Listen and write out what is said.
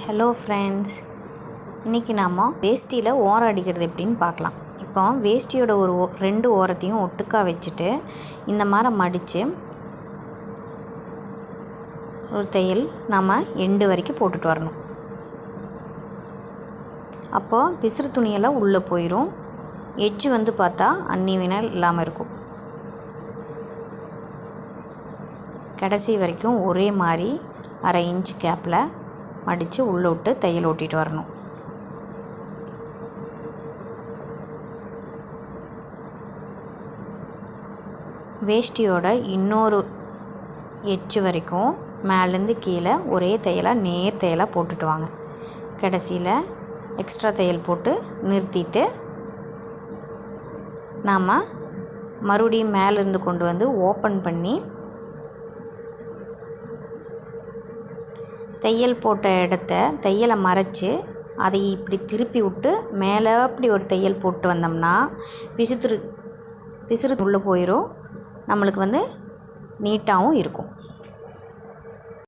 Hello friends இன்றைக்கி நாம் வேஷ்டியில் ஓரம் அடிக்கிறது எப்படின்னு பார்க்கலாம். இப்போ வேஷ்டியோட ஒரு ஓ ரெண்டு ஓரத்தையும் ஒட்டுக்கா வச்சுட்டு இந்த மாதிரி மடித்து ஒரு தையல் நாம் எண்டு வரைக்கும் போட்டுட்டு வரணும். அப்போது பிசுறு துணியெல்லாம் உள்ளே போயிடும் எட்ஜு வந்து பார்த்தா அன்னிவினால் இல்லாமல் இருக்கும். கடைசி வரைக்கும் ஒரே மாதிரி அரை இன்ச் கேப்பில் மடித்து உள்ளே விட்டு தையல் ஓட்டிகிட்டு வரணும். வேஷ்டியோட இன்னொரு எச்சு வரைக்கும் மேலேருந்து கீழே ஒரே தையலாக நேர் தையலாக போட்டுட்டு வாங்க. கடைசியில் எக்ஸ்ட்ரா தையல் போட்டு நிறுத்திட்டு நாம் மறுபடியும் மேலேருந்து கொண்டு வந்து ஓப்பன் பண்ணி தையல் போட்ட இடத்த தையலை மறைச்சி அதை இப்படி திருப்பி விட்டு மேலே அப்படி ஒரு தையல் போட்டு வந்தோம்னா பிசுத்துரு பிசுறு உள்ளே போயிடும் நம்மளுக்கு வந்து நீட்டாகவும் இருக்கும்.